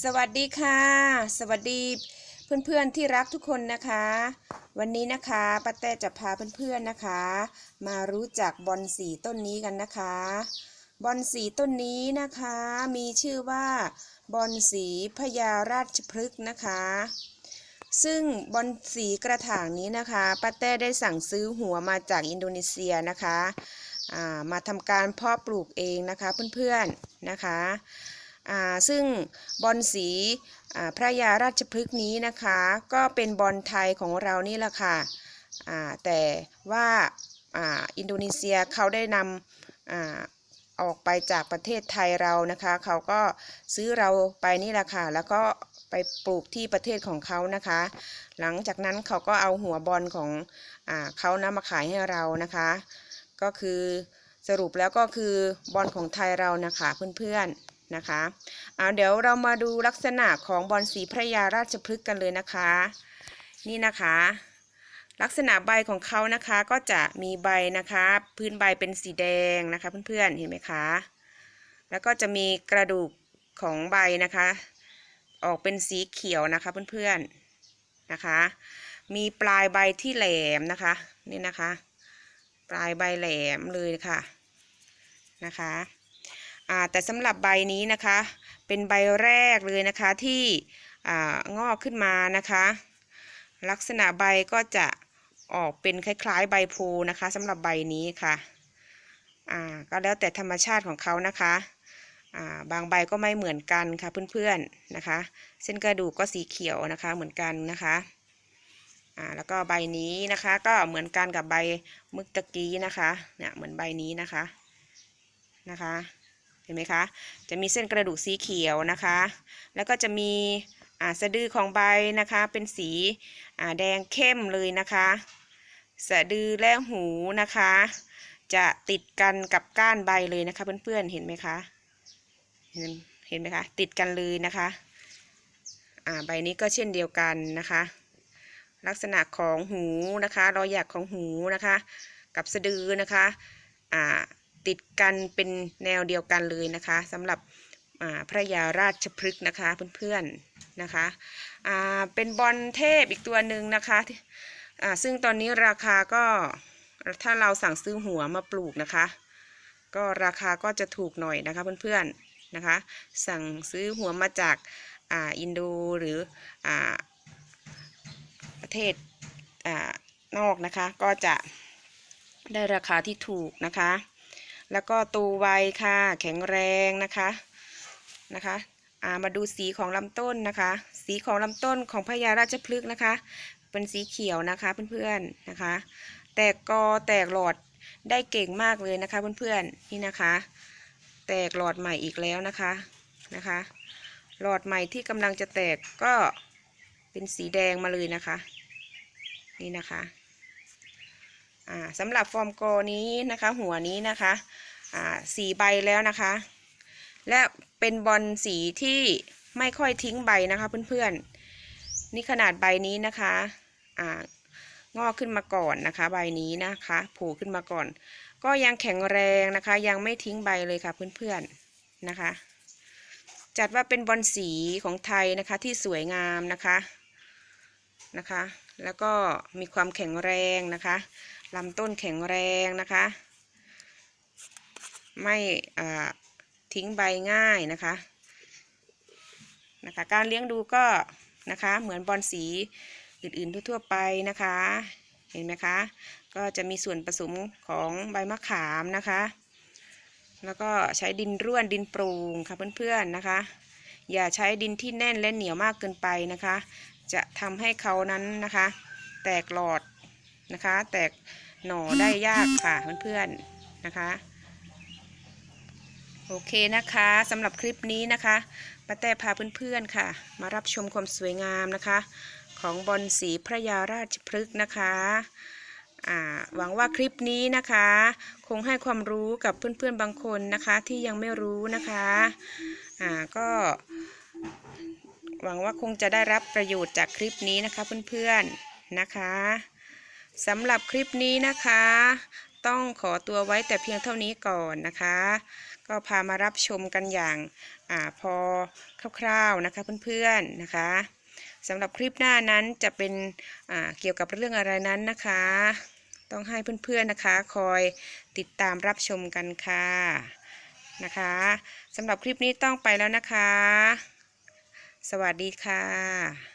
สวัสดีค่ะ สวัสดีเพื่อนๆที่รักทุกคนนะคะ วันนี้นะคะป้าแต้จะพาเพื่อนๆนะคะ มารู้จักบอนสีต้นนี้กันนะคะ บอนสีต้นนี้นะคะมีชื่อว่าบอนสีพญาราชพฤกษ์นะคะ ซึ่งบอนสีกระถางนี้นะคะป้าแต้ได้สั่งซื้อหัวมาจากอินโดนีเซียนะคะามาทำการเพาะปลูกเองนะคะเพื่อนๆนะคะ ซึ่งบอลสีพระยาราชพฤกษ์นี้นะคะ ก็เป็นบอลไทยของเรานี่แหละค่ะแต่ว่าอินโดนีเซียเขาได้นำออกไปจากประเทศไทยเรานะคะ เขาก็ซื้อเราไปนี่แหละค่ะ แล้วก็ไปปลูกที่ประเทศของเขานะคะ หลังจากนั้นเขาก็เอาหัวบอลของอเขานำมาขายให้เรานะคะ ก็คือสรุปแล้วก็คือบอลของไทยเรานะคะเพื่อนๆ นะคะเอาเดี๋ยวเรามาดูลักษณะของบอลสีพระยาราชพฤกษ์กันเลยนะคะ นี่นะคะ ลักษณะใบของเขานะคะก็จะมีใบนะคะ พื้นใบเป็นสีแดงนะคะเพื่อนๆเห็นไหมคะแล้วก็จะมีกระดูกของใบนะคะ ออกเป็นสีเขียวนะคะเพื่อนๆนะคะ มีปลายใบที่แหลมนะคะนี่นะคะ ปลายใบแหลมเลยค่ะนะคะ แต่สำหรับใบนี้นะคะ เป็นใบแรกเลยนะคะที่งอกขึ้นมานะคะ ลักษณะใบก็จะออกเป็นคล้ายๆ ใบพธิ์นะคะสำหรับใบนี้ค่ะก็แล้วแต่ธรรมชาติของเขานะคะาบางใบก็ไม่เหมือนกันค่ะเพื่อนๆนะคะ เส้นกระดูกก็สีเขียวนะคะเหมือนกันนะคะแล้วก็ใบนี้นะคะก็เหมือนกันกับใบมึกตะกี้นะคะเนี่ยเหมือนใบนี้นะคะนะคะ เห็นไหมคะ จะมีเส้นกระดูกสีเขียวนะคะ แล้วก็จะมีอ่าสะดือของใบนะคะ เป็นสีแดงเข้มเลยนะคะ สะดือและหูนะคะ จะติดกันกับก้านใบเลยนะคะ เพื่อนๆ เห็นไหมคะ เห็นเห็นไหมคะ ติดกันเลยนะคะใบนี้ก็เช่นเดียวกันนะคะ ลักษณะของหูนะคะ รอยหยักของหูนะคะ กับสะดือนะคะ อ่า ติดกันเป็นแนวเดียวกันเลยนะคะสำหรับพระยาราชพฤกษ์นะคะเพื่อนๆนะคะเป็นบอลเทพอีกตัวหนึ่งนะคะซึ่งตอนนี้ราคาก็ถ้าเราสั่งซื้อหัวมาปลูกนะคะ ก็ราคาก็จะถูกหน่อยนะคะเพื่อนๆนะคะ สั่งซื้อหัวมาจากออินโดหรืออประเทศอนอกนะคะก็จะได้ราคาที่ถูกนะคะ แล้วก็ตูไวค่ะ แข็งแรงนะคะนะคะามาดูสีของลำต้นนะคะ สีของลำต้นของพญาราชพฤกษ์นะคะ เป็นสีเขียวนะคะเพื่อนๆนะคะ แตกกอแตกหลอดได้เก่งมากเลยนะคะเพื่อนๆนี่นะคะ แตกหลอดใหม่อีกแล้วนะคะนะคะ หลอดใหม่ที่กำลังจะแตกก็เป็นสีแดงมาเลยนะคะ นี่นะคะ สำหรับฟอร์มกอนี้นะคะ หัวนี้นะคะอ่าสี่ใบแล้วนะคะ และเป็นบอลสีที่ไม่ค่อยทิ้งใบนะคะเพื่อนๆ นี่ขนาดใบนี้นะคะอ่างอกขึ้นมาก่อนนะคะ ใบนี้นะคะโผล่ขึ้นมาก่อน ก็ยังแข็งแรงนะคะ ยังไม่ทิ้งใบเลยค่ะเพื่อนๆนะคะ จัดว่าเป็นบอลสีของไทยนะคะที่สวยงามนะคะ นะคะ แล้วก็มีความแข็งแรงนะคะลำต้นแข็งแรงนะคะ ไม่ทิ้งใบง่ายนะคะนะคะการเลี้ยงดูก็นะคะเหมือนบอลสีอื่นๆทั่วๆไปนะคะ เห็นไหมคะ ก็จะมีส่วนผสมของใบมะขามนะคะ แล้วก็ใช้ดินร่วนดินโปร่งค่ะเพื่อนๆนะคะ อย่าใช้ดินที่แน่นและเหนียวมากเกินไปนะคะ จะทำให้เขานั้นนะคะ แตกหลอดนะคะ แตกหน่อได้ยากค่ะเพื่อนๆนะคะ โอเคนะคะสำหรับคลิปนี้นะคะป้าแต่พาเพื่อนๆค่ะ มารับชมความสวยงามนะคะ ของบอลสีพระยาราชพฤกษ์นะคะหวังว่าคลิปนี้นะคะ คงให้ความรู้กับเพื่อนๆบางคนนะคะที่ยังไม่รู้นะคะ ก็ หวังว่าคงจะได้รับประโยชน์จากคลิปนี้นะคะเพื่อนๆนะคะสำหรับคลิปนี้นะคะ ต้องขอตัวไว้แต่เพียงเท่านี้ก่อนนะคะ ก็พามารับชมกันอย่างอาพอคร่าวๆนะคะเพื่อนๆนะคะสำหรับคลิปหน้านั้นจะเป็นเกี่ยวกับเรื่องอะไรนั้นนะคะ ต้องให้เพื่อนๆนะคะ คอยติดตามรับชมกันค่ะนะคะสำหรับคลิปนี้ต้องไปแล้วนะคะ สวัสดีค่ะ